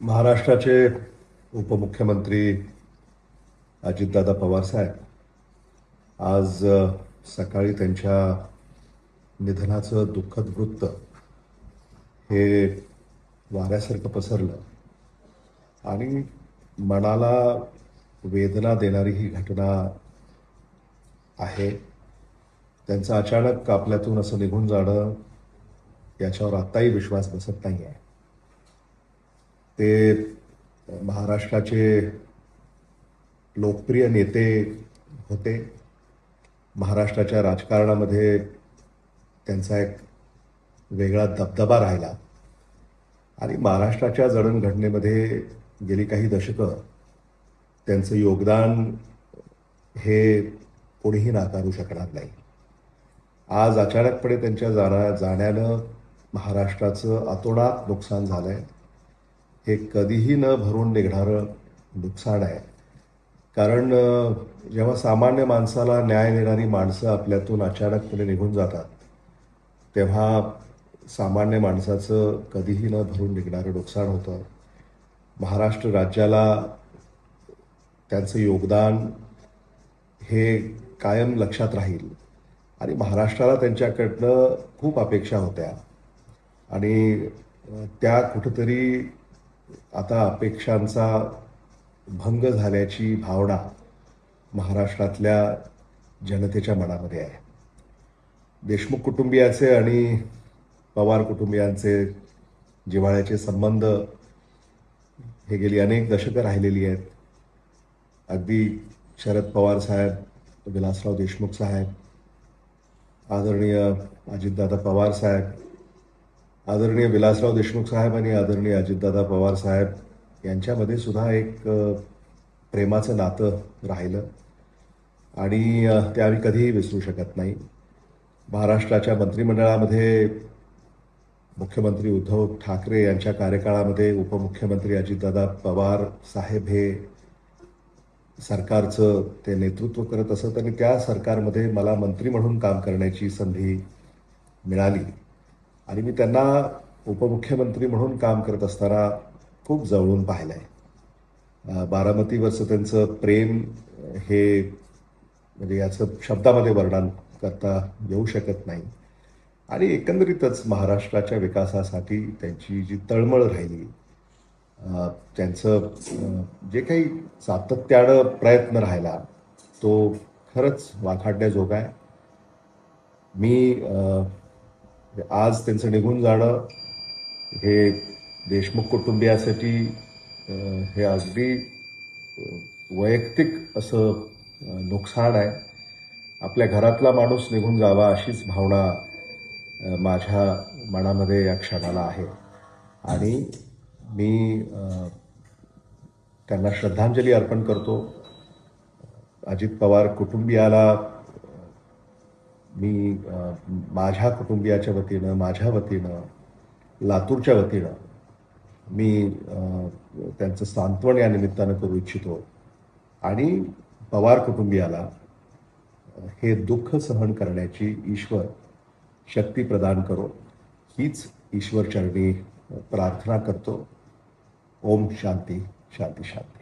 महाराष्ट्राचे उपमुख्यमंत्री अजितदादा पवार साहेब आज सकाळी त्यांच्या निधनाचं दुःखद वृत्त हे वाऱ्यासारखं पसरलं. आणि मनाला वेदना देणारी ही घटना आहे. त्यांचं अचानक आपल्यातून असं निघून जाणं याच्यावर आत्ताही विश्वास बसत नाही आहे ते महाराष्ट्राचे लोकप्रिय नेते होते. महाराष्ट्राच्या राजकारणामध्ये त्यांचा एक वेगळा दबदबा राहिला. आणि महाराष्ट्राच्या जडणघडणेमध्ये गेली काही दशकं त्यांचं योगदान हे कोणीही नाकारू शकणार नाही. आज अचानकपणे त्यांच्या जाण्या जाण्यानं महाराष्ट्राचं अतोनात नुकसान झालं आहे हे कधीही न भरून निघणारं नुकसान आहे. कारण जेव्हा सामान्य माणसाला न्याय देणारी माणसं आपल्यातून अचानकपणे निघून जातात तेव्हा सामान्य माणसाचं कधीही न भरून निघणारं नुकसान होतं. महाराष्ट्र राज्याला त्यांचं योगदान हे कायम लक्षात राहील. आणि महाराष्ट्राला त्यांच्याकडनं खूप अपेक्षा होत्या. आणि त्या कुठंतरी आता अपेक्षांचा भंग झाल्याची भावना महाराष्ट्रातल्या जनतेच्या मनामध्ये आहे. देशमुख कुटुंबियाचे आणि पवार कुटुंबियांचे जिव्हाळ्याचे संबंध हे गेली अनेक दशकं राहिलेली आहेत. अगदी शरद पवार साहेब विलासराव देशमुख साहेब आदरणीय अजितदादा पवार साहेब आदरणीय विलासराव देशमुख साहेब आणि आदरणीय अजितदादा पवार साहेब यांच्यामध्ये सुद्धा एक प्रेमाचं नातं राहिलं. आणि ते आम्ही कधीही विसरू शकत नाही. महाराष्ट्राच्या मंत्रिमंडळामध्ये मुख्यमंत्री उद्धव ठाकरे यांच्या कार्यकाळामध्ये उपमुख्यमंत्री अजितदादा पवार साहेब हे सरकारचं ते नेतृत्व करत असत आणि त्या सरकारमध्ये मला मंत्री म्हणून काम करण्याची संधी मिळाली. आणि मी त्यांना उपमुख्यमंत्री म्हणून काम करत असताना खूप जवळून पाहिलं आहे बारामतीवरचं त्यांचं प्रेम हे म्हणजे याचं शब्दामध्ये वर्णन करता येऊ शकत नाही. आणि एकंदरीतच महाराष्ट्राच्या विकासासाठी त्यांची जी तळमळ राहिली त्यांचं जे काही सातत्यानं प्रयत्न राहिला तो खरंच वाखाडण्याजोगा आहे. मी म्हणजे आज त्यांचं निघून जाणं हे देशमुख कुटुंबियासाठी हे अगदी वैयक्तिक असं नुकसान आहे. आपल्या घरातला माणूस निघून जावा अशीच भावना माझ्या मनामध्ये या क्षणाला आहे. आणि मी त्यांना श्रद्धांजली अर्पण करतो. अजित पवार कुटुंबियाला मी माझ्या कुटुंबियाच्या वतीनं माझ्या वतीनं लातूरच्या वतीनं मी त्यांचं सांत्वन या निमित्तानं करू इच्छितो. आणि पवार कुटुंबियाला हे दुःख सहन करण्याची ईश्वर शक्ती प्रदान करो हीच ईश्वरचरणी प्रार्थना करतो. ओम शांती शांती शांती.